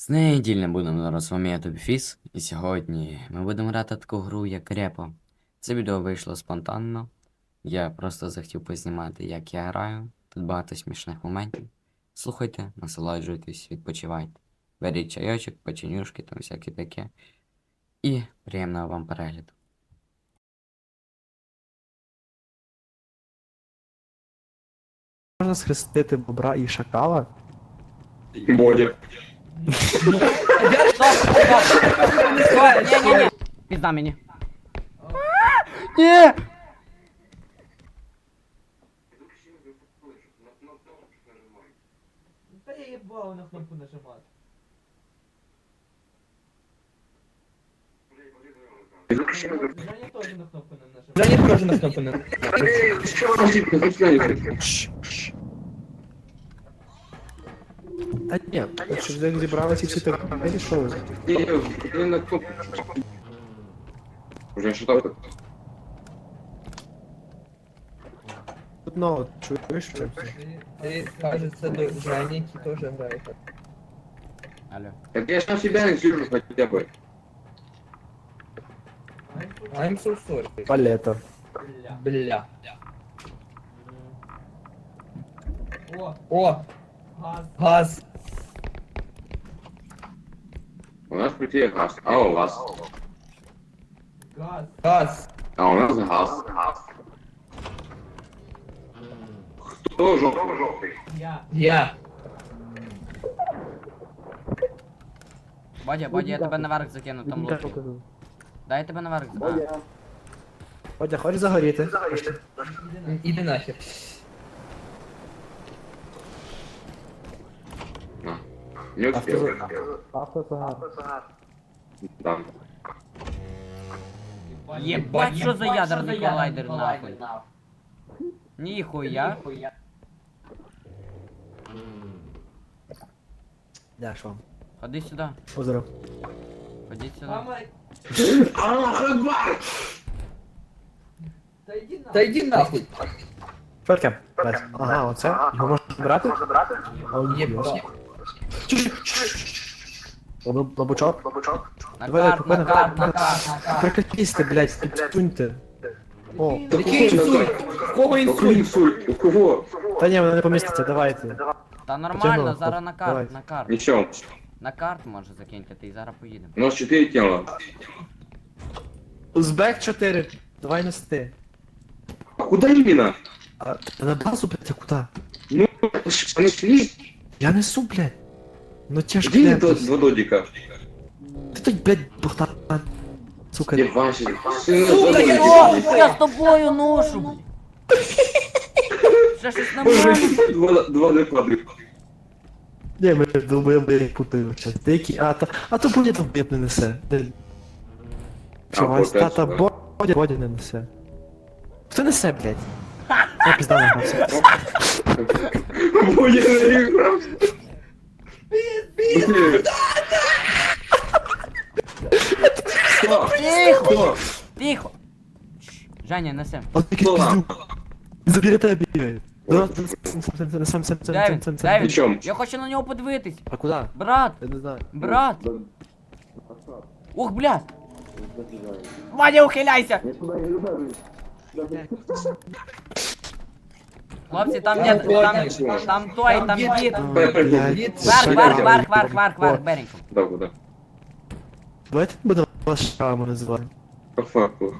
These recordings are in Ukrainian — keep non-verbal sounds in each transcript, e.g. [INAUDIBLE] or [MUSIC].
З недільне будемо зараз з вами я тобі Фіс, і сьогодні ми будемо грати таку гру, як Репо. Це відео вийшло спонтанно. Я просто захотів познімати, як я граю. Тут багато смішних моментів. Слухайте, насолоджуйтесь, відпочивайте. Беріть чайочок, печенюшки, там всяке таке. І приємного вам перегляду. Можна схрестити бобра і шакала? Бодя. Не-не-не! Пизда мені. Ні! Та я їбав на кнопку нажимати. Женя теж на кнопку не нажимав. Женя тоже на кнопку на... Та ні, якщо вже зібралися всі так вирішили. Уже что такое? Тут ну, чуєш, що? Ты, ты, кажется, до Жени, який тоже играет. Алло. Так я сам себя не слышу хотя бы. I'm so sorry. Палета. Бля. Бля. О, О, газ. газ. У нас прийти газ, а у вас? Газ. Газ. А у нас газ. Кто жовтий? Я. Я. Бодя, Бодя, я тебе наверх закину, там Відмітаю, Дай я тебе наверх закину. Одя, хочеш загоріти? Іди на. Іди нахер. Не успел. Автозагар. Да. Єбать, що за ядерний колайдер нахуй. Ніхуя. Да, що? Ходи сюди, Озеро. ходи сюди. Мама. Та йди на. Та йди нахуй. Ферке. Бать. Ага, оце. Його можна брати? А, ні, Єбать. Лабучок? На Давай, давай, давай. карт. Прикатісти, блядь, підсуньте. О, Який інсульт? В кого Какой інсульт? инсульт? У кого? та ні, воно не поміститься, давайте. Та нормально, Потягнуло. зараз на Давай. карт, на карт. Ничего. На карт може закиньте, і зараз поїдемо. У нас четыре тела. Узбек 4. Давай нести. А куда именно? А, та на базу, блядь, а куда? Ну, понесли. Я несу, блядь. Ну тяжко. Где блядь. два, два додика? Ти тут, блядь, Богдан. Сука, Где Вася? Сука, я я з тобою ношу. Ще щось нормально. [LAUGHS] Два, два деквадрика. Ні, ми долбоєб я путаю. Щас. Деякі, а, та, а то Бодя долбоєб не несе. Де? Що, А, Вась, Бодя, тата, сюди. Бодя, Бодя не несе. Хто несе, блядь? Я пізда награвся. Ой, я наиграл. Блин. Тихо, тихо. Женя. Він забере тебе бігає. Да, да, сам, сам, сам, сам, сам, сам, Девід, сам, сам. Девід, Причем? я хочу на нього подивитись. А куди? Брат, Я не знаю. брат. Ух, блядь. Ваня, ухиляйся. Хлопці, там дід, там, там той, там дід. Вверх, шакал. вверх, вверх, вверх, вверх, вверх. Да, куда? Давайте будемо вас шраму називати. По факту.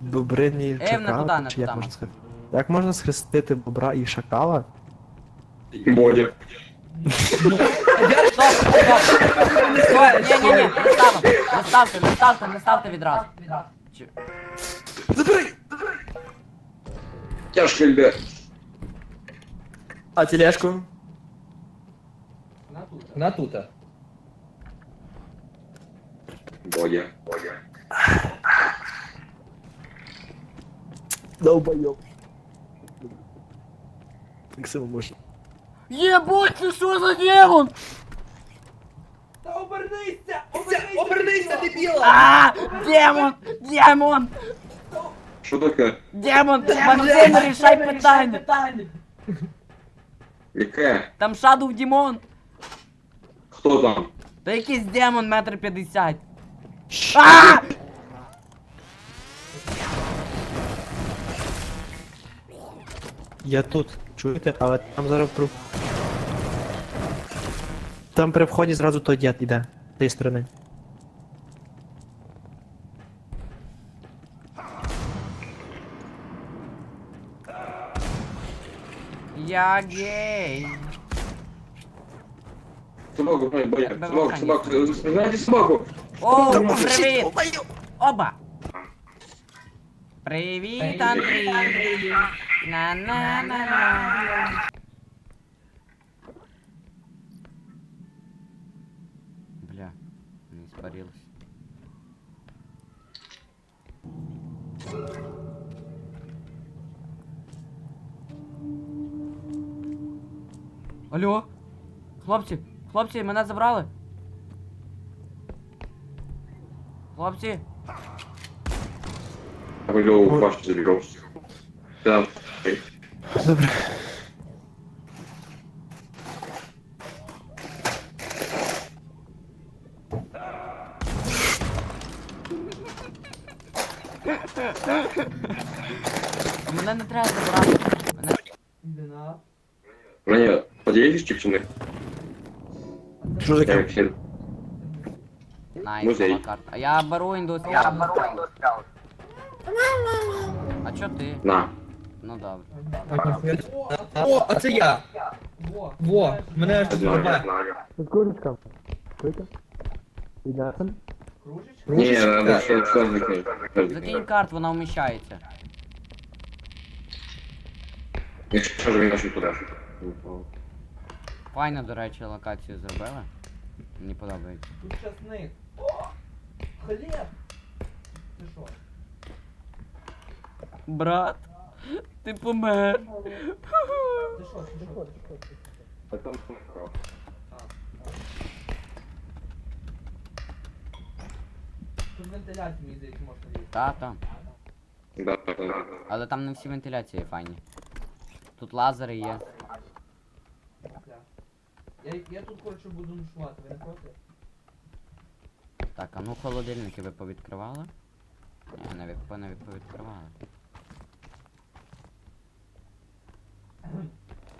Бобрині Е, не туди, шакали, не чи як можна сказати? Як можна схрестити бобра і шакала? Бодя. Стоп, стоп. Стой, ні, ні, ні, не ставте, не ставте, не ставте, не ставте відразу. Забери! Тяжко, ребят. А тележку? На тут. На тута. Бодя. Бодя. Долбойоб. Максимум можна. Єбуть, це що за демон? Та обернися! Обернися, обернися, дебіла! А, демон, демон, Что такое? демон, Максим, рішай питання. Какая? Там Shadow Дімон. Хто там? Та якийсь демон метр п'ятдесят. А! Я тут, чуєте, але там зараз про. Там при вході зразу той дід іде, з тієї сторони. Я гей. Собаку, ой, Бодя, Тебе собаку, вохані. собаку, знаєте собаку? О, привіт! Оба! Привіт, Андрій! На-на-на-на. Бля, не испарилось. Алло? Хлопці, хлопці, мене забрали? Хлопці? Я вивів ваш телефон. Там. Добре. А мене не треба забрати. Мене... Іди На. Мені поділитесь чи пчини? Що Я таке? Найс, Музей. нова карта. А я беру індустріал. Я беру індустріал. А чо ти? На. Ну добре. О, а це я! во. Во, мене аж тут Знаю, рве. знаю. Тут кружечка. Чуєте? Іде. Кружечка? Ні, треба все, все Закинь закинути. карт, вона вміщається. Якщо ж він наш туди. Файно, до речі, локацію зробили. Мені подобається. Тут часник. О! Хліб! Ти що? Брат, ти помер. Ти що? Ти що? Ти що? А там кров. Тут вентиляцію, мені здається, можна їсти. Та, та. Да, да, да. Але там не всі вентиляції файні. Тут лазери є. Бля. Я, я тут, коротше, буду нушувати, ви не проти? Так, а ну холодильники ви повідкривали? Ні, не, від- не від- повідкривали.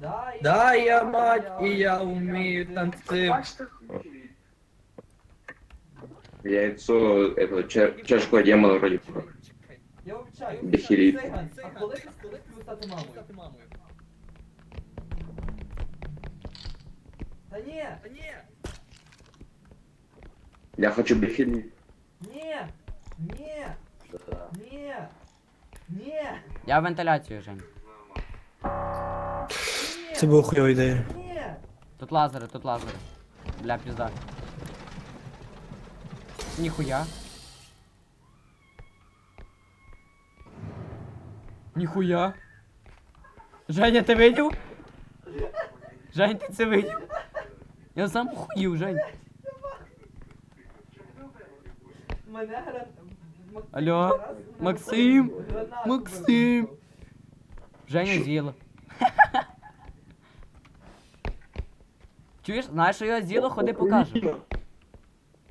Да, Да, я мать, і я вмію танцювати. Яйцо, это, ча- чашку демона вроде. Я вивчаю. Бехіріт. Циган, а коли ти коли ти стати мамою? Та ні! Та ні! Я хочу бифили. Ні! Ні! Ні! Ні! Я в вентиляцію, Жень. Це була хуйова ідея. Ні! Тут лазери, тут лазери. Бля, пізда. Ніхуя. Ніхуя. Женя, ти видів? Жень, ти це видів? Я сам хуїв, Жень. Мене. Алло? Максим? Максим? Женя з'їла. [LAUGHS] Чуєш, знаєш, що я з'їла, ходи покажу.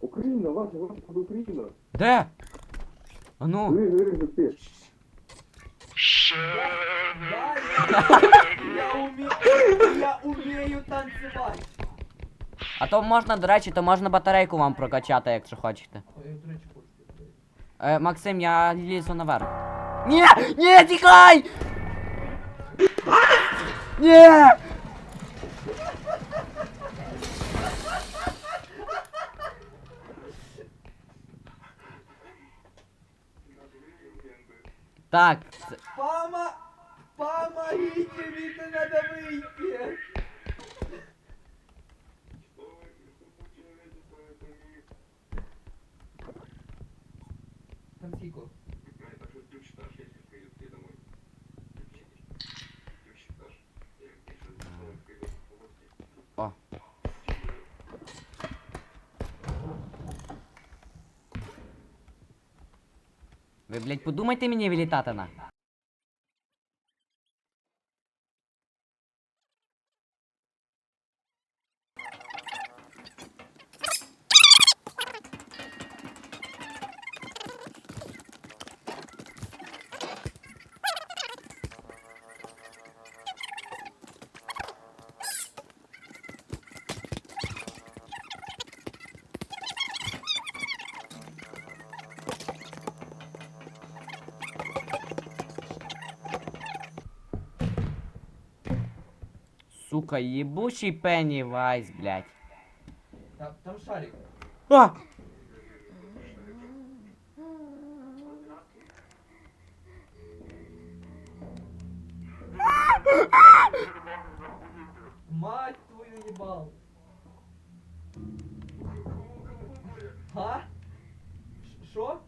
Україна, ваша, ваша, Україна. Де? А ну. Ви, ви, ви, ти. Я, я, умею, я умею танцевать. А то можна, до речі, то можна батарейку вам прокачати, якщо хочете. Ой, я, до речі, хочу. Е, Максим, я лізу наверх. Ні! Ні, тікай! Ні! Так, це- Пама! Помогите, мне надо выйти! Ви, блядь, подумайте мені вилітати на. Сука, ебучий Пеннивайз, блядь. Там, там шарик. А! Мать твою ебал. А? Шо?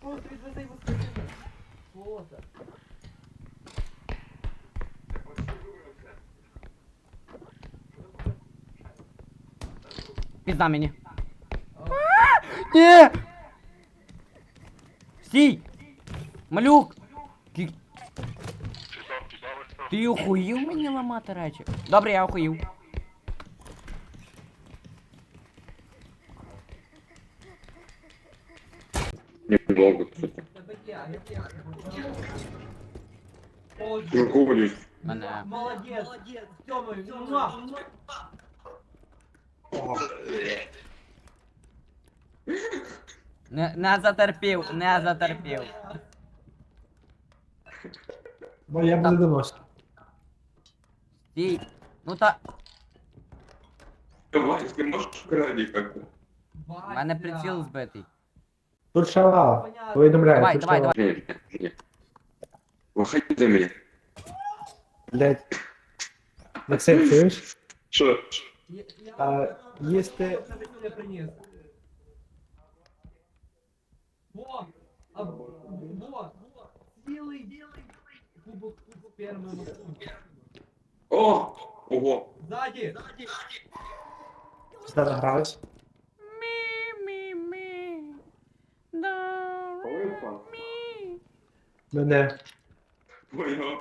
Просто відвези мені. Ні! Стій! Малюк! Ти охуїв мені ламати речі? Добре, я охуїв. Не могут. Тебе я, я, я. О, Жуковлюсь. Мене. молодець. Тьома, муа. Не, не затерпів, не затерпів. Бо я буду доносити. Стій. Ну та. Давай, ты можешь кради как-то? У мене приціл збитий. Тут шалава. Повідомляю, Давай, тут давай, шалава. Нет. Выходи за меня. Блядь. Максим, чуєш? Я- А, їсти-. Во! А, во! Цілий, білий кубок сперми. О! Ого! Ззаді! Зараз граюсь. Да. Мене. Моя.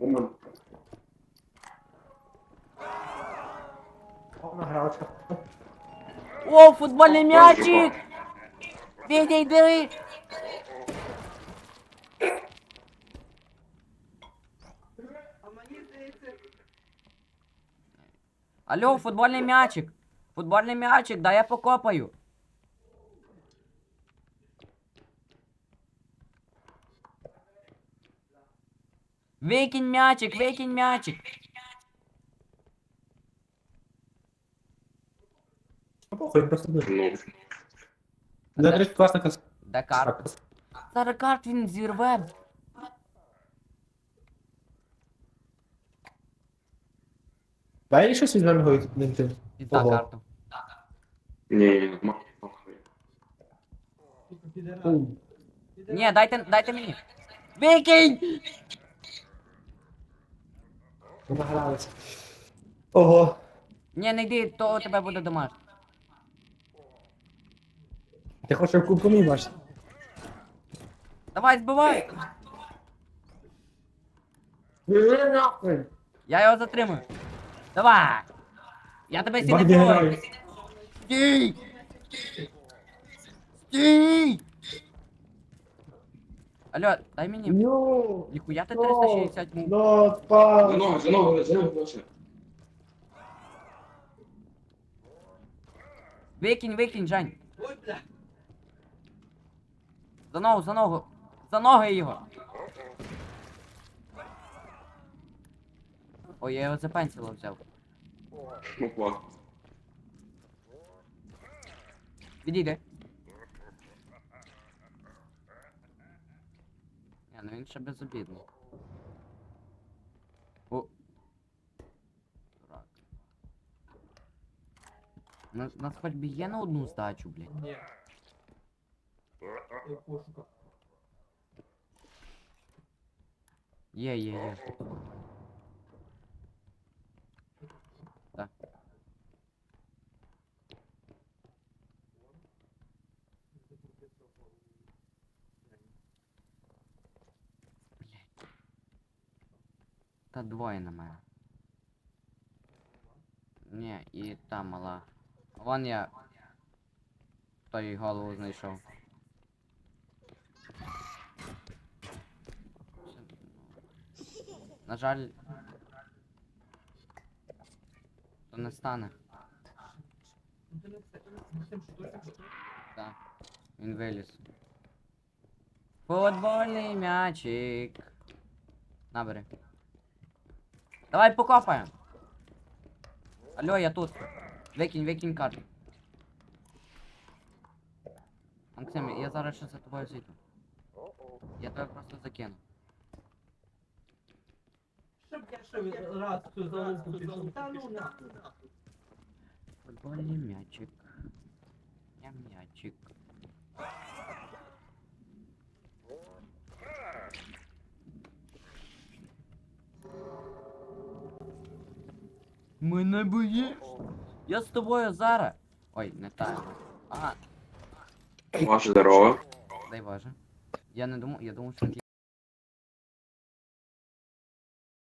Woman. Повна грачка. О, футбольний м'ячик! Мені здається, Алло, футбольний м'ячик! Футбольний м'ячик, дай я покопаю. Викинь м'ячик, викинь м'ячик. Похуй, просто не. Ну, За 30 класника. Де карт? Він зірве. Дай щось візьмемо не тим. І карту. Не, не, ма- похуй. сука, підерас. Ум. Підерас. Ні, дайте, дайте мені. Викинь! Вона. Ого. Ні, не йди, то у тебе буде домашнє. Ти хочеш в кубку мій бачити? Давай, збивай! Е, нахуй. Я його затримую. Давай! Я тебе сі не! Стій! Стій! Алло, дай мені. Ну. Ніхуя ти 360 му. Ну, За па. ногу, за ногу, за ногу. Викинь, викинь, Жень. За ногу, за ногу. За ноги його. Ой, я його за пенсіло взяв. Опа. Відійди. Ні, ну він ще безобідний. О. Дурак. Нас, нас хоч би є на одну здачу, блядь. Ні. Я в пошуках. Є, є, є. Та двоє на мене. Ні, і та мала. Вон я. Той голову знайшов. На жаль. То не стане. Так. Він виліз. Футбольний м'ячик. Набери. Давай покопаємо. Алло, я тут. Викинь, викинь карту. Максим, я зараз ще за тобою зайду. Я тебе просто закину. Щоб я ще раз цю залупу пішов. Та ну. Футбольний м'ячик. Я м'ячик. Мене боїш? Я з тобою зараз. Ой, не так. Ага, Ваше здорово. дай Боже. Я не думав, я думав, що він